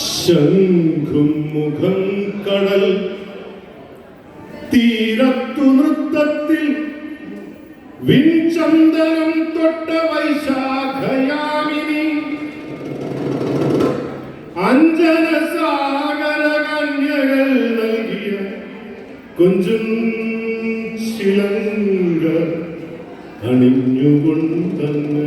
ശംഖും മുഖം കടൽ തീരത്തു നൃത്തത്തിൽ വിൻചന്ദനം തൊട്ട വൈശാഖയാമിനി. അഞ്ജന സാഗര കന്യകൾ നൽകിയ കൊഞ്ചും ശിലങ്ക അണിഞ്ഞുകൊണ്ടങ്ങനെ.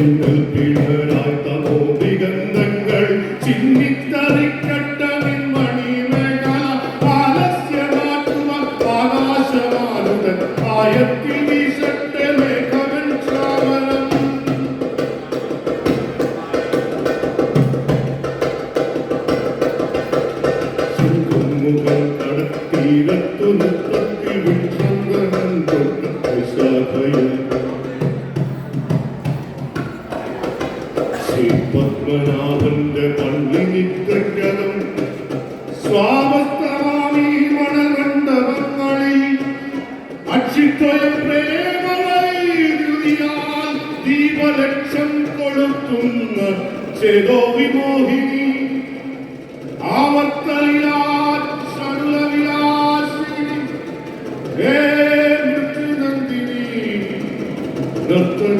നിങ്ങൾ പിണരായി തമോ ദിഗന്ധങ്ങൾ ചിന്നിത്തറിക്കട്ട മണിമേഖല ആലസ്യമാറ്റുവാൻ ആകാശമാനുതൻ ആയത്തിൽ വീശട്ടെ മേഘവൻ ശ്രാവണം. തൊട്ട ചിത്രം പ്രേമയാൽ ദീപലക്ഷം കൊടുക്കുന്ന ചേതോ വിമോഹിനി ആവർത്തലിലാൽ സർവവിലാസിനി ഹേ മൃത്യുനന്ദിനി നൃത്തം